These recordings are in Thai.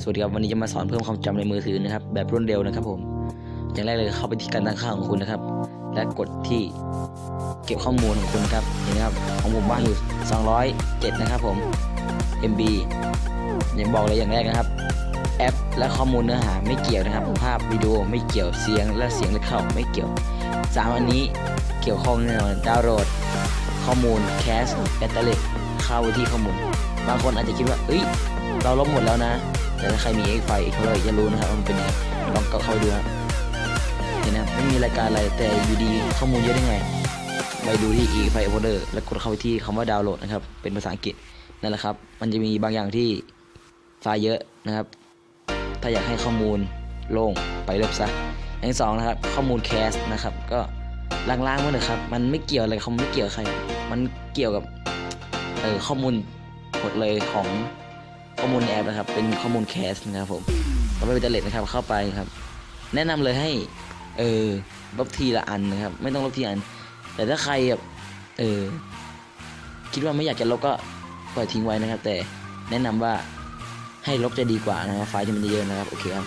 สวัสดีครับวันนี้จะมาสอนเพิ่มความจำในมือถือนะครับ แบบรวดเร็วนะครับผม อย่างแรกเลยเข้าไปที่การตั้งค่าของคุณนะครับ และกดที่เก็บข้อมูลของคุณครับเห็นไหมครับของผมว่างอยู่ 207 นะครับผม MB อย่างบอกเลยอย่างแรกนะครับ แอปและข้อมูลเนื้อหาไม่เกี่ยวนะครับ ภาพวิดีโอไม่เกี่ยวเสียง และเสียงและเข้าไม่เกี่ยวสามอันนี้เกี่ยวข้องแน่นอนดาวน์โหลด ข้อมูลแคสแบตเตอรี่เข้าไปที่ข้อมูล บางคนอาจจะคิดว่าเอ้ยเราลบหมดแล้วนะ แต่ถ้าใครมี X ไฟเขาเลยจะรู้นะครับมันเป็นยังไงลองก็เข้าไปดูครับเห็นนะครับไม่มีรายการอะไรแต่อยู่ดีข้อมูลเยอะได้ไงไปดูที่ X ไฟ folder แล้วกดเข้าไปที่คำว่าดาวน์โหลดนะครับเป็นภาษาอังกฤษนั่นแหละครับ มันจะมีบางอย่างที่ไฟล์เยอะนะครับ ถ้าอยากให้ข้อมูลโล่งไปลบซะอย่างที่สองนะครับข้อมูลแคสนะครับก็ล้างๆมันเลยครับ มันไม่เกี่ยวอะไรเขาไม่เกี่ยวใคร มันเกี่ยวกับเออข้อมูลหมดเลยของ ข้อมูลแอปนะครับ เป็นข้อมูลแคสนะครับผมก็ไม่เป็นเตล็ดนะครับเข้าไปครับ แนะนำเลยให้ เออลบทีละอันนะครับ ไม่ต้องลบทีอัน แต่ถ้าใครแบบเออคิดว่าไม่อยากจะลบก็ปล่อยทิ้งไว้นะครับ แต่แนะนำว่าให้ลบจะดีกว่านะครับไฟล์ที่มันเยอะนะครับโอเคครับ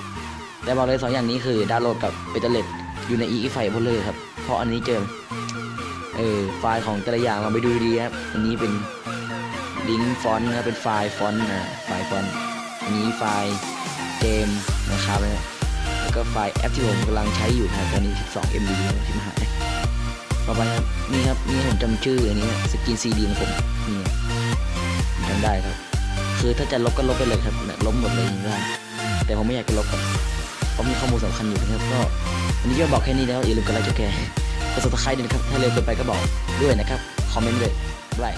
แต่บอกเลยสองอย่างนี้คือดาวน์โหลดกับเบตเตอร์เลตอยู่ใน e ไฟล์หมดเลยครับเพราะอันนี้เจอเออไฟล์ของแต่ละอย่างเราไปดูดีครับอันนี้เป็น ลิงก์ฟอนต์นะครับเป็นไฟล์ฟอนต์นะไฟล์ฟอนต์อันนี้ไฟล์เกมนะครับแล้วก็ไฟล์แอปที่ผมกำลังใช้อยู่นะครับตอนนี้ 12 MB ที่มาหายต่อไปครับนี่ครับนี่ผมจำชื่ออันนี้สกินซีดีของผมนี่จำได้ครับ คือถ้าจะลบก็ลบไปเลยครับลบหมดเลยย่างได้แต่ผมไม่อยากจะลบครับเพราะมีข้อมูลสำคัญอยู่นะครับก็วันนี้ก็บอกแค่นี้แล้วอย่าลืมกดไลค์กดแชร์กดซับสไครต์ด้วยนะครับถ้าเร็วเกินไปก็บอกด้วยนะครับคอมเมนต์เลยบาย